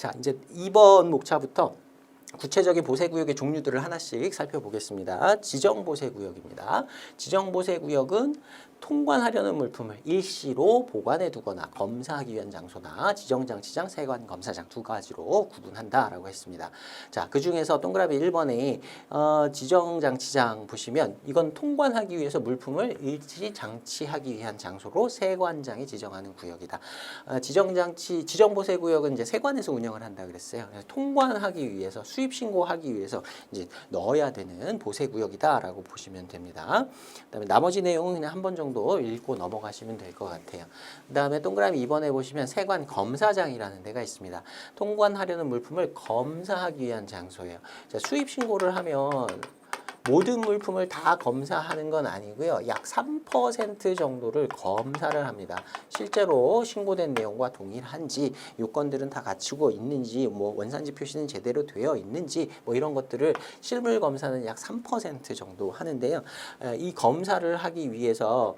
자, 이제 2번 목차부터 구체적인 보세 구역의 종류들을 하나씩 살펴보겠습니다. 지정 보세 구역입니다. 지정 보세 구역은 통관하려는 물품을 일시로 보관해 두거나 검사하기 위한 장소나 지정장치장, 세관 검사장 두 가지로 구분한다라고 했습니다. 자, 그 중에서 동그라미 1번에 어, 지정장치장 보시면 이건 통관하기 위해서 물품을 일시 장치하기 위한 장소로 세관장이 지정하는 구역이다. 어, 지정장치 지정보세 구역은 이제 세관에서 운영을 한다 그랬어요. 통관하기 위해서 수입 신고하기 위해서 이제 넣어야 되는 보세 구역이다라고 보시면 됩니다. 그다음에 나머지 내용은 그냥 한 번 정도 읽고 넘어가시면 될 것 같아요. 그다음에 동그라미 2번에 보시면 세관 검사장이라는 데가 있습니다. 통관하려는 물품을 검사하기 위한 장소예요. 자, 수입 신고를 하면 모든 물품을 다 검사하는 건 아니고요. 약 3% 정도를 검사를 합니다. 실제로 신고된 내용과 동일한지 요건들은 다 갖추고 있는지 뭐 원산지 표시는 제대로 되어 있는지 뭐 이런 것들을 실물 검사는 약 3% 정도 하는데요. 에, 이 검사를 하기 위해서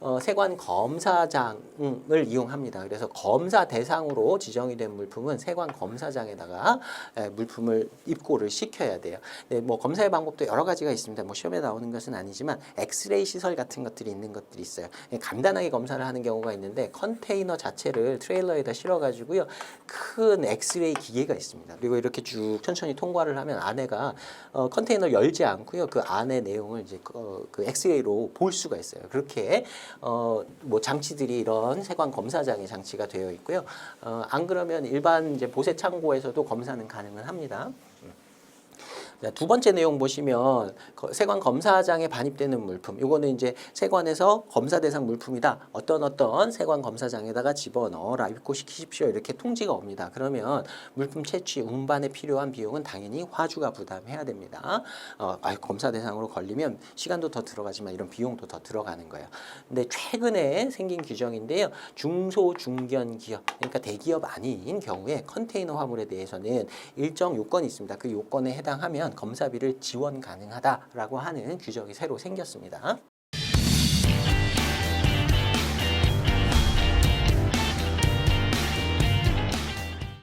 어, 세관 검사장을 이용합니다. 그래서 검사 대상으로 지정이 된 물품은 세관 검사장에다가 에, 물품을 입고를 시켜야 돼요. 네, 뭐 검사의 방법도 여러 가지 가 있습니다. 뭐 시험에 나오는 것은 아니지만 엑스레이 시설 같은 것들이 있는 것들이 있어요. 예, 간단하게 검사를 하는 경우가 있는데 컨테이너 자체를 트레일러에다 실어가지고요 큰 엑스레이 기계가 있습니다. 그리고 이렇게 쭉 천천히 통과를 하면 안에가 어, 컨테이너 열지 않고요 그 안의 내용을 이제 그, 어, 그 엑스레이로 볼 수가 있어요. 그렇게 어, 뭐 장치들이 이런 세관 검사장에 장치가 되어 있고요. 어, 안 그러면 일반 이제 보세 창고에서도 검사는 가능은 합니다. 자, 두 번째 내용 보시면 거- 세관 검사장에 반입되는 물품. 요거는 이제 세관에서 검사 대상 물품이다. 어떤 어떤 세관 검사장에다가 집어넣어라. 입고시키십시오. 이렇게 통지가 옵니다. 그러면 물품 채취, 운반에 필요한 비용은 당연히 화주가 부담해야 됩니다. 어, 아, 검사 대상으로 걸리면 시간도 더 들어가지만 이런 비용도 더 들어가는 거예요. 근데 최근에 생긴 규정인데요. 중소 중견 기업, 그러니까 대기업 아닌 경우에 컨테이너 화물에 대해서는 일정 요건이 있습니다. 그 요건에 해당하면 검사비를 지원 가능하다라고 하는 규정이 새로 생겼습니다.